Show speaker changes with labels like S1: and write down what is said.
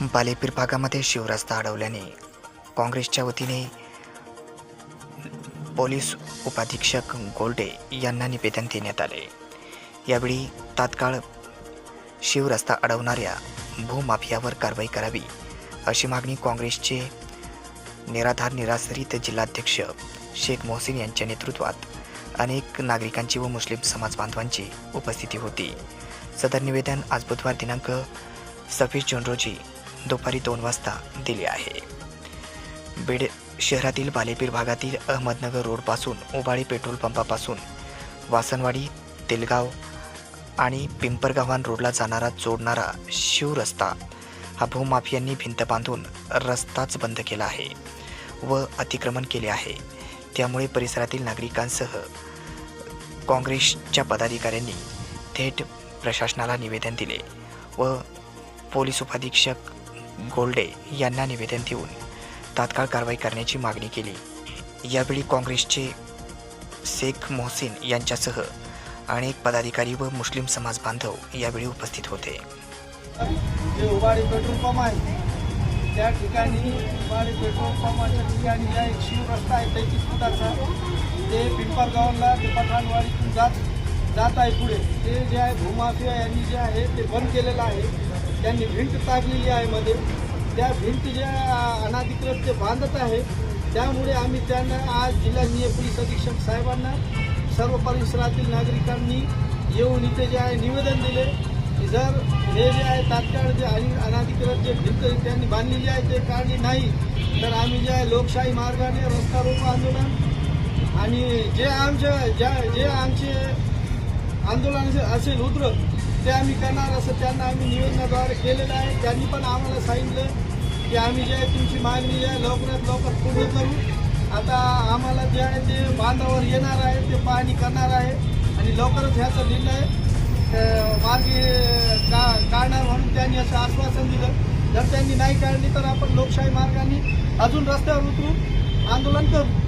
S1: बालेपीर भागामध्ये शिवरस्ता अडवल्याने काँग्रेसच्या वतीने पोलीस उपाधीक्षक गोल्डे यांना निवेदन देण्यात आले. यावेळी तात्काळ शिवरस्ता अडवणाऱ्या भूमाफियावर कारवाई करावी अशी मागणी काँग्रेसचे निराधार निराश्रित जिल्हाध्यक्ष शेख मोहसिन यांच्या नेतृत्वात अनेक नागरिकांची व मुस्लिम समाज बांधवांची उपस्थिती होती. सदर निवेदन आज बुधवार दिनांक सव्वीस जून रोजी दुपारी दोन वाजता दिली आहे. बीड शहरातील बालेपीर भागातील अहमदनगर रोडपासून उबाळी पेट्रोल पंपापासून वासनवाडी तेलगाव आणि पिंपरगावान रोडला जाणारा जोडणारा शिवरस्ता हा भूमाफियांनी भिंत बांधून रस्ताच बंद केला आहे व अतिक्रमण केले आहे. त्यामुळे परिसरातील नागरिकांसह काँग्रेसच्या पदाधिकाऱ्यांनी थेट प्रशासनाला निवेदन दिले व पोलीस उपाधीक्षक गोल्डे यांना निवेदन देऊन तात्काळ कारवाई करण्याची मागणी केली. यावेळी काँग्रेसचे शेख मोहसिन यांच्यासह अनेक पदाधिकारी व मुस्लिम समाज बांधव यावेळी उपस्थित होते.
S2: जे उबाडी पेट्रोल पंप आहे त्या ठिकाणी उबाडी पेट्रोल पंपाच्या ठिकाणी ज्या एक शिव रस्ता आहे त्याची सुद्धा ते पिंपळगावला ते पठाणवाडीतून जात जात आहे पुढे. ते जे आहे भूमाफिया यांनी जे आहे ते बंद केलेलं आहे. त्यांनी भिंत टाकलेली आहे मध्ये. त्या भिंत ज्या अनाधिकृत ते बांधत आहे. त्यामुळे आम्ही त्यांना आज जिल्हा पोलीस अधीक्षक साहेबांना सर्व परिसरातील नागरिकांनी येऊन इथे जे आहे निवेदन दिले. की जर हे जे आहे तात्काळ जे आणि अनाधिकृत जे भिंत त्यांनी बांधलेली आहे ते काढली नाही तर आम्ही जे आहे लोकशाही मार्गाने रस्ता रोको आंदोलन. आणि जे आमच्या ज्या जे आमचे आंदोलन असे- असेल उद्र ते आम्ही करणार असं त्यांना आम्ही निवेदनाद्वारे केलेलं आहे. त्यांनी पण आम्हाला सांगितलं की आम्ही जे आहे तुमची मागणी आहे लवकरात लवकर पूर्ण करू. आता आम्हाला जे आहे ते बांधावर येणार आहे ते पाहणी करणार आहे आणि लवकरच ह्याचा निर्णय आहे मार्गी का काढणार म्हणून त्यांनी असं आश्वासन दिलं. जर त्यांनी नाही काढली तर आपण लोकशाही मार्गाने अजून रस्त्यावर उतरून आंदोलन करू.